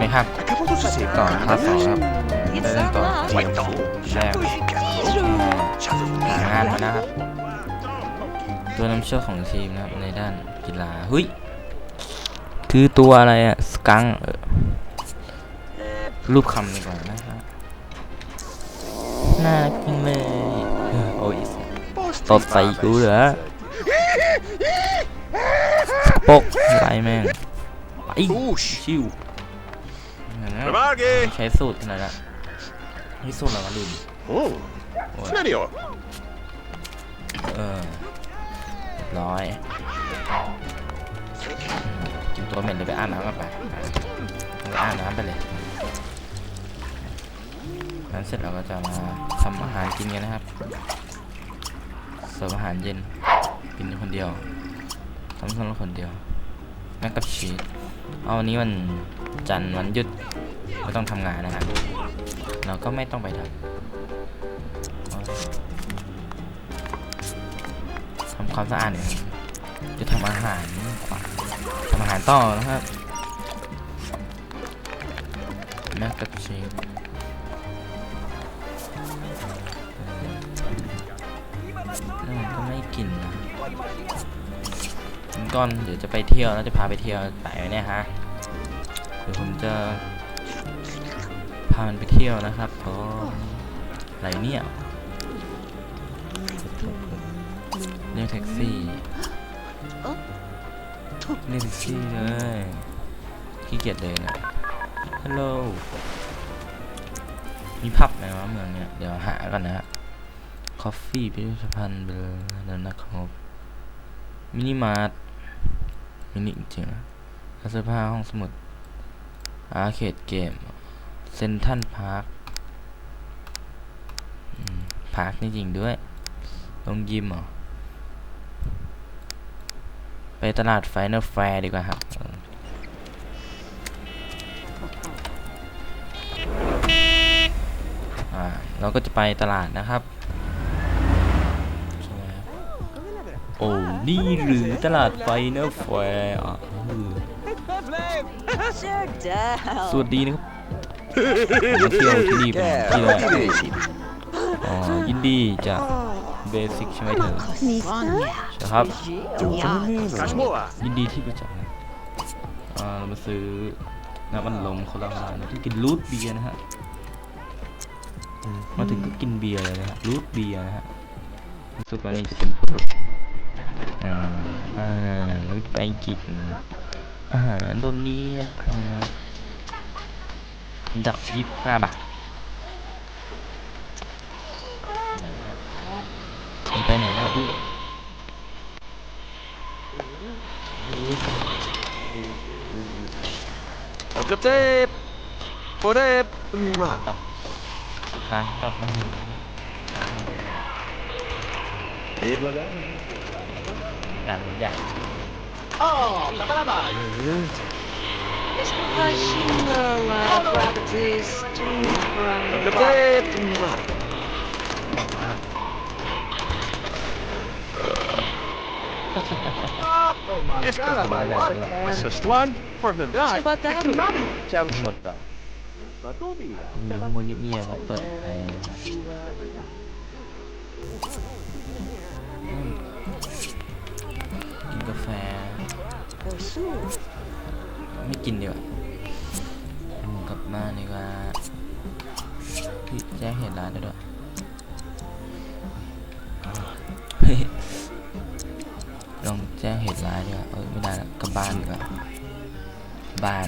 ในภาคก่อนภาคสองครับได้เล่นต่อทีมแรกงานนะครับ ตัวนำโชคของทีมนะครับในด้านกีฬาเฮ้ยคือตัวอะไรอะสกังเออรูปคำดีกว่านะครับน่ารักจังเลยโอ้ยตดใส่กูเหรอปกไรแม่งไปชิว นะครับ Remarque! ใช้สูตรขนาดนั้นนี่สูตรอะไรวะลืม Oh, serio? เออเรียบร้อยอืมกินตัวเหม็นเลยไปอาบน้ำกันไปไปอาบน้ำไปเลยนั้นเสร็จเราก็จะมาทำอาหารกินกันนะครับเสิร์ฟอาหารเย็นกินคนเดียวทำสำหรับคนเดียวแม่งกับชีส เอาวันนี้วันจันทร์วันหยุดไม่ต้องทำงานนะครับเราก็ไม่ต้องไปทำทำความสะอาดเนี่ยจะทำอาหารกว่าทำอาหารต่อนะครับแมกกาซีนก็ไม่กินนะ ก่อนเดี๋ยวจะไปเที่ยวแล้วจะพาไปเที่ยวไปไหมเนี่ยฮะเดี๋ยวผมจะพามันไปเที่ยวนะครับเพราะอะไรเนี่ยเรียกแท็กซี่เรียกแท็กซี่เลยขี้เกียจเดินอะฮัลโหลมีผับไหมวะเมืองเนี่ยเดี๋ยวหาก่อนนะฮะคอฟฟี่พิพิธภัณฑ์เบลแล้วนะครับมินิมาร์ท มินิจริงๆนะร้านเสื้อผ้าห้องสมุด อาร์เคดเกม เซนทันพาร์คพาร์คนี่จริงด้วยโรงยิมเหรอ ไปตลาดไฟนอลแฟร์ดีกว่าครับเอออ่าเราก็จะไปตลาดนะครับใช่ไหมครับโอ้นี่หรือตลาดไฟนอลแฟร์อะเออ Sure down. สวัสดีนะครับมาเที่ยวที่นี่เป็นที่แรกอ๋อยินดีจะเบสิกใช่ไหมเธอใช่ครับ Kashmoa! ยินดีที่รู้จักนะอ่าเรามาซื้อน้ำมันลมคนละร้านนะที่กินรูทเบียร์นะฮะอืมมาถึงก็กินเบียร์เลยนะฮะรูทเบียร์นะฮะรู้สึกว่านี่จะเป็นอ่าอ่าแล้วไปกินอาหารตัวนี้นะครับดับยี่สิบห้าบาทไปไหนแล้วอุ๊ย Up tape! For tape! ค้างกลับมางานใったんだああ宝だ Mr. Hashimura practiced from the one for the night. Trzeba tam. Chciałem ไม่กินดีกว่ากลับบ้านดีกว่าพี่แจ้งเหตุร้านได้ด้วยลองแจ้งเหตุร้ายดีกว่าเออไม่ได้ละกลับบ้านดีกว่าบ้าน